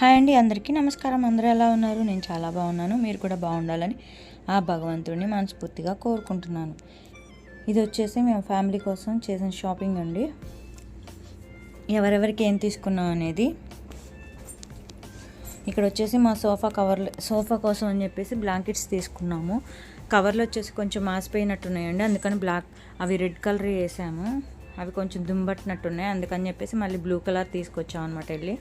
Hi అండి అందరికీ నమస్కారం. అందరూ ఎలా ఉన్నారు? నేను చాలా బాగున్నాను. మీరు కూడా బాగుండాలని ఆ భగవంతుడిని మనస్ఫూర్తిగా కోరుకుంటున్నాను. ఇది వచ్చేసి మేము ఫ్యామిలీ కోసం చేసిన షాపింగ్ అండి. ఎవరెవరికి ఏం తీసుకున్నాం అనేది. ఇక్కడ వచ్చేసి మా సోఫా కవర్లు సోఫా కోసం అని చెప్పేసి బ్లాంకెట్స్ తీసుకున్నాము. కవర్లు వచ్చేసి కొంచెం మాసిపోయినట్టున్నాయండి. అందుకని బ్లాక్ అవి రెడ్ కలర్ వేసాము. అవి కొంచెం దుంబట్టినట్టున్నాయి. అందుకని చెప్పేసి మళ్ళీ బ్లూ కలర్ తీసుకొచ్చాం అనమాట వెళ్ళి.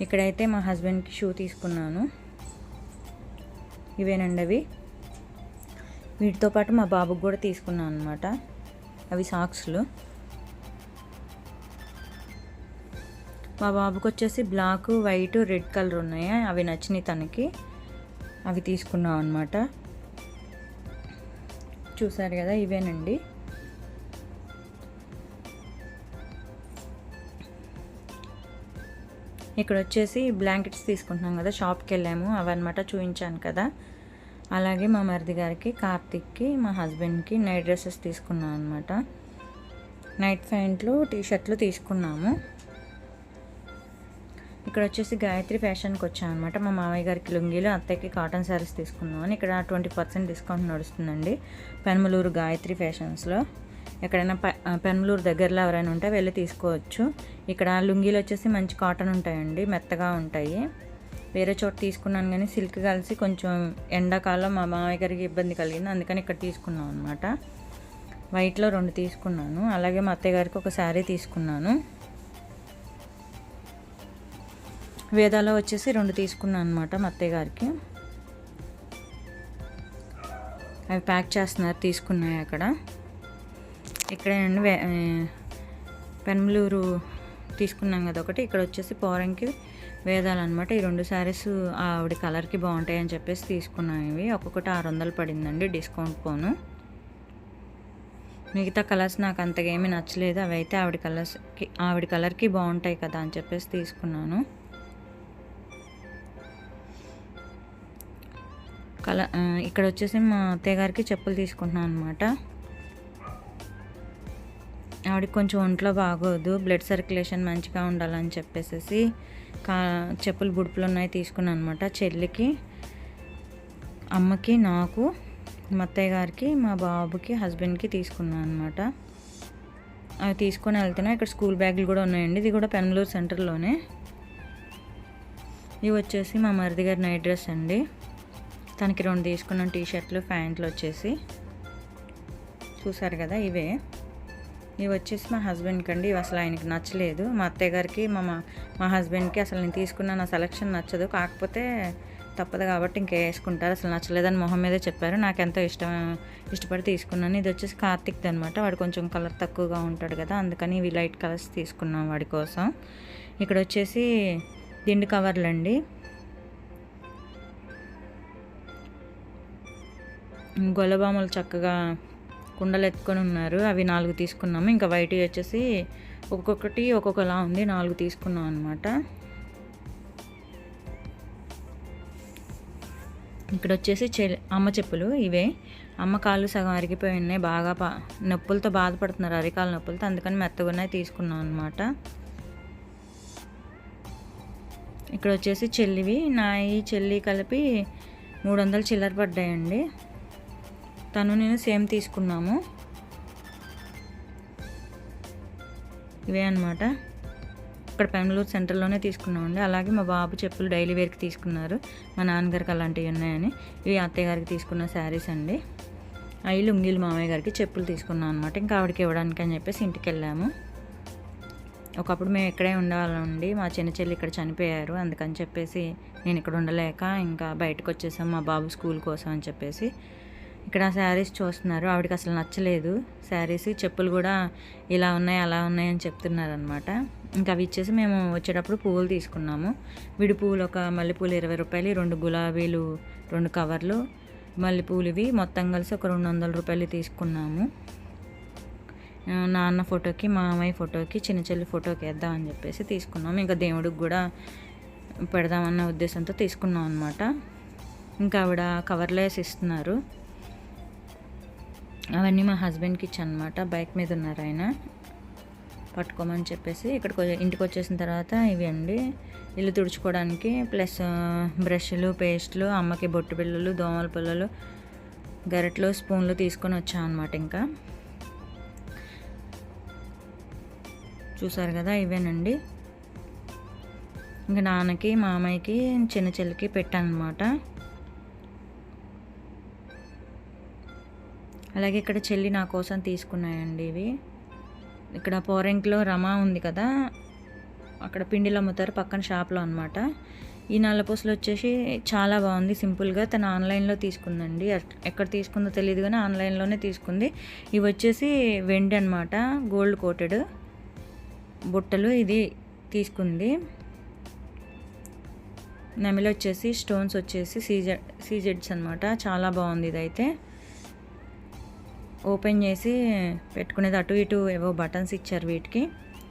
ఇక్కడైతే మా హస్బెండ్కి షూ తీసుకున్నాను. ఇవేనండి అవి. వీటితో పాటు మా బాబుకి కూడా తీసుకున్నాను అనమాట అవి సాక్స్లు మా బాబుకి వచ్చేసి బ్లాక్ వైట్ రెడ్ కలర్ ఉన్నాయి. అవి నచ్చినాయి తనకి. అవి తీసుకున్నాం అనమాట చూసారు కదా ఇవేనండి. ఇక్కడ వచ్చేసి బ్లాంకెట్స్ తీసుకుంటున్నాం కదా షాప్కి వెళ్ళాము. అవన్నమాట చూపించాను కదా. అలాగే మా మరిది గారికి కార్తిక్కి మా హస్బెండ్కి నైట్ డ్రెస్సెస్ తీసుకున్నాం అనమాట నైట్ ప్యాంట్లు టీ షర్ట్లు తీసుకున్నాము. ఇక్కడ వచ్చేసి గాయత్రి ఫ్యాషన్కి వచ్చాను అనమాట మా మామయ్య గారికి లుంగీలు అత్తయ్యకి కాటన్ శారీస్ తీసుకున్నామని ఇక్కడ ట్వంటీ పర్సెంట్ డిస్కౌంట్ నడుస్తుందండి. పెనమలూరు గాయత్రి ఫ్యాషన్స్లో. ఎక్కడైనా పెన్మలూరు దగ్గరలో ఎవరైనా ఉంటే వెళ్ళి తీసుకోవచ్చు. ఇక్కడ లుంగీలు వచ్చేసి మంచి కాటన్ ఉంటాయండి మెత్తగా ఉంటాయి. వేరే చోట తీసుకున్నాను కానీ సిల్క్ కలిసి కొంచెం ఎండాకాలం మా మామయ్య గారికి ఇబ్బంది కలిగింది అందుకని ఇక్కడ తీసుకున్నాం అనమాట వైట్లో రెండు తీసుకున్నాను అలాగే మా అత్తయ్య గారికి ఒక శారీ తీసుకున్నాను. వేదాలో వచ్చేసి రెండు తీసుకున్నాను అనమాట మా అత్తయ్య గారికి. అవి ప్యాక్ చేస్తున్నారు తీసుకున్నాయి అక్కడ. ఇక్కడేనండి పెనమలూరు తీసుకున్నాం కదా ఒకటి. ఇక్కడ వచ్చేసి పోరంకి వేదాలన్నమాట. ఈ రెండు శారీస్ ఆవిడ కలర్కి బాగుంటాయి అని చెప్పేసి తీసుకున్నాం ఇవి. ఒక్కొక్కటి ఆరు వందలు పడిందండి డిస్కౌంట్ పోను. మిగతా కలర్స్ నాకు అంతగా ఏమీ నచ్చలేదు. అవి అయితే ఆవిడ కలర్స్కి ఆవిడ కలర్కి బాగుంటాయి కదా అని చెప్పేసి తీసుకున్నాను. కల ఇక్కడ వచ్చేసి మా అత్తయ్య గారికి చెప్పులు తీసుకుంటున్నాను అనమాట ఆవిడకి కొంచెం ఒంట్లో బాగోదు బ్లడ్ సర్క్యులేషన్ మంచిగా ఉండాలని చెప్పేసి కా చెప్పులు బుడుపులు ఉన్నాయి తీసుకున్నాను అనమాట చెల్లికి అమ్మకి నాకు మా గారికి మా బాబుకి హస్బెండ్కి తీసుకున్నాను అనమాట అవి తీసుకొని వెళ్తున్నా. ఇక్కడ స్కూల్ బ్యాగులు కూడా ఉన్నాయండి. ఇది కూడా పెనలూరు సెంటర్లోనే. ఇవి వచ్చేసి మా మరిది గారి నైట్ డ్రెస్ అండి. తనకి రెండు తీసుకున్నాను టీ షర్ట్లు ప్యాంట్లు వచ్చేసి. చూసారు కదా ఇవే. ఇవి వచ్చేసి మా హస్బెండ్కి అండి. ఇవి అసలు ఆయనకి నచ్చలేదు. మా అత్తయ్య గారికి మా మా హస్బెండ్కి అసలు నేను తీసుకున్న నా సెలక్షన్ నచ్చదు. కాకపోతే తప్పదు కాబట్టి ఇంకా వేసుకుంటారు. అసలు నచ్చలేదని మొహం మీదే చెప్పారు. నాకు ఎంతో ఇష్టం ఇష్టపడి తీసుకున్నాను. ఇది వచ్చేసి కార్తిక్ది అనమాట వాడు కొంచెం కలర్ తక్కువగా ఉంటాడు కదా అందుకని ఇవి లైట్ కలర్స్ తీసుకున్నాం వాడి కోసం. ఇక్కడ వచ్చేసి దిండు కవర్లు అండి. గొల్లబాములు చక్కగా కుండలు ఎత్తుకొని ఉన్నారు. అవి నాలుగు తీసుకున్నాము. ఇంకా వైట్ వచ్చేసి ఒక్కొక్కటి ఒక్కొక్కలా ఉంది. నాలుగు తీసుకున్నాం అనమాట ఇక్కడ వచ్చేసి చె అమ్మ చెప్పులు ఇవే. అమ్మ కాళ్ళు సగం అరిగిపోయి ఉన్నాయి. బాగా పా నొప్పులతో బాధపడుతున్నారు. అరికాల నొప్పులతో. అందుకని మెత్తగా ఉన్నాయి తీసుకున్నాం అనమాట ఇక్కడ వచ్చేసి చెల్లివి. నాయి చెల్లి కలిపి మూడు వందలు చిల్లర పడ్డాయండి. తను నేను సేమ్ తీసుకున్నాము. ఇవే అనమాట ఇక్కడ పెనలూరు సెంటర్లోనే తీసుకున్నామండి. అలాగే మా బాబు చెప్పులు డైలీ వేర్కి తీసుకున్నారు. మా నాన్నగారికి అలాంటివి ఉన్నాయని. ఇవి అత్తయ్య గారికి తీసుకున్న శారీస్ అండి. అవి లుంగీలు మామయ్య గారికి చెప్పులు తీసుకున్నాం అనమాట ఇంకా ఆవిడకి ఇవ్వడానికి అని చెప్పేసి ఇంటికి వెళ్ళాము. ఒకప్పుడు మేము ఇక్కడే ఉండాలండి మా చిన్న చెల్లి ఇక్కడ చనిపోయారు. అందుకని చెప్పేసి నేను ఇక్కడ ఉండలేక ఇంకా బయటకు వచ్చేసాం మా బాబు స్కూల్ కోసం అని చెప్పేసి. ఇక్కడ శారీస్ చూస్తున్నారు. ఆవిడకి అసలు నచ్చలేదు. శారీస్ చెప్పులు కూడా ఇలా ఉన్నాయి అలా ఉన్నాయి అని చెప్తున్నారు అనమాట ఇంకా అవి ఇచ్చేసి మేము వచ్చేటప్పుడు పువ్వులు తీసుకున్నాము. విడి పువ్వులు ఒక మల్లెపూలు ఇరవై రూపాయలు రెండు గులాబీలు రెండు కవర్లు మల్లెపూలు ఇవి మొత్తం కలిసి ఒక రెండు వందల రూపాయలు తీసుకున్నాము. నాన్న ఫోటోకి మా అమ్మాయి ఫోటోకి చిన్న చెల్లి ఫోటోకి వేద్దామని చెప్పేసి తీసుకున్నాము. ఇంకా దేవుడికి కూడా పెడదామన్న ఉద్దేశంతో తీసుకున్నాం అనమాట ఇంకా ఆవిడ కవర్లో వేసి ఇస్తున్నారు. అవన్నీ మా హస్బెండ్కి ఇచ్చా అనమాట బైక్ మీద ఉన్నారు ఆయన. పట్టుకోమని చెప్పేసి ఇక్కడికి ఇంటికి వచ్చేసిన తర్వాత ఇవి అండి ఇల్లు తుడుచుకోవడానికి ప్లస్ బ్రష్లు పేస్ట్లు అమ్మకి బొట్టు పిల్లలు దోమల పిల్లలు గరెట్లు స్పూన్లు తీసుకొని వచ్చాం అనమాట ఇంకా. చూసారు కదా ఇవేనండి. ఇంకా నాన్నకి మామయ్యకి చిన్న చెల్లికి పెట్టాను అలాగే ఇక్కడ చెల్లి నా కోసం తీసుకున్నాయండి ఇవి. ఇక్కడ పోరెంక్లో రమా ఉంది కదా అక్కడ పిండిలు అమ్ముతారు పక్కన షాప్లో అనమాట ఈ నల్లపూసలు వచ్చేసి చాలా బాగుంది సింపుల్గా. తను ఆన్లైన్లో తీసుకుందండి. ఎక్కడ తీసుకుందో తెలియదు కానీ ఆన్లైన్లోనే తీసుకుంది. ఇవి వచ్చేసి వెండి అనమాట గోల్డ్ కోటెడ్ బుట్టలు ఇది తీసుకుంది. నెమిలి వచ్చేసి స్టోన్స్ వచ్చేసి సీజెడ్ సీజెడ్స్ అనమాట చాలా బాగుంది ఇదైతే. ఓపెన్ చేసి పెట్టుకునేది అటు ఇటు ఏవో బటన్స్ ఇచ్చారు వీటికి.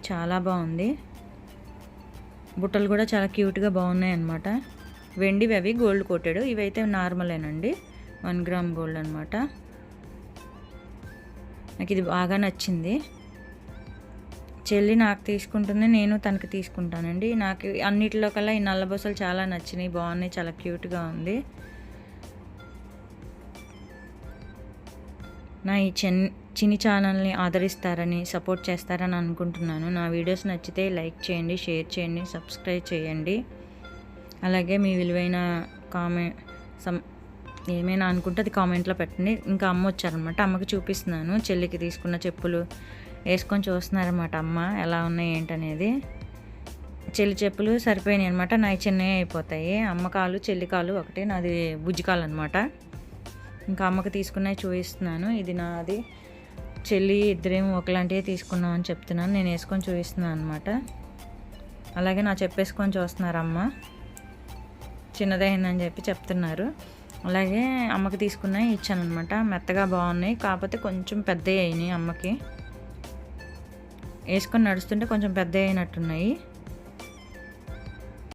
చాలా బాగుంది. బుట్టలు కూడా చాలా క్యూట్గా బాగున్నాయి అనమాట వెండివి అవి గోల్డ్ కోటెడ్. ఇవైతే నార్మలేనండి. వన్ గ్రామ్ గోల్డ్ అనమాట నాకు ఇది బాగా నచ్చింది. చెల్లి నాకు తీసుకుంటుంది నేను తనకి తీసుకుంటానండి. నాకు అన్నిటిలో కల్లా ఈ నల్లబొసలు చాలా నచ్చినాయి బాగున్నాయి చాలా క్యూట్గా ఉంది. నా ఈ చిన్ చిన్ని ఛానల్ని ఆదరిస్తారని సపోర్ట్ చేస్తారని అనుకుంటున్నాను. నా వీడియోస్ నచ్చితే లైక్ చేయండి షేర్ చేయండి సబ్స్క్రైబ్ చేయండి. అలాగే మీ విలువైన కామెంట్ సమ్ ఏమైనా అనుకుంటే అది కామెంట్లో పెట్టండి. ఇంకా అమ్మ వచ్చారనమాట అమ్మకి చూపిస్తున్నాను. చెల్లికి తీసుకున్న చెప్పులు వేసుకొని చూస్తున్నారన్నమాట అమ్మ. ఎలా ఉన్నాయి ఏంటనేది. చెల్లి చెప్పులు సరిపోయినాయి అనమాట నాయి చిన్నవి అయిపోతాయి. అమ్మ కాలు చెల్లి కాలు ఒకటి. నాది బుజ్జి కాలు అనమాట ఇంకా అమ్మకి తీసుకున్నవి చూపిస్తున్నాను. ఇది నాది. చెల్లి ఇద్దరేమో ఒకలాంటివే తీసుకున్నాం అని చెప్తున్నాను. నేను వేసుకొని చూపిస్తున్నాను అనమాట అలాగే నా చెప్పేసుకొని చూస్తున్నారు అమ్మ. చిన్నదైందని చెప్పి చెప్తున్నారు. అలాగే అమ్మకి తీసుకున్నవి ఇచ్చాను అనమాట మెత్తగా బాగున్నాయి. కాకపోతే కొంచెం పెద్దవి అయినాయి అమ్మకి. వేసుకొని నడుస్తుంటే కొంచెం పెద్ద అయినట్టున్నాయి.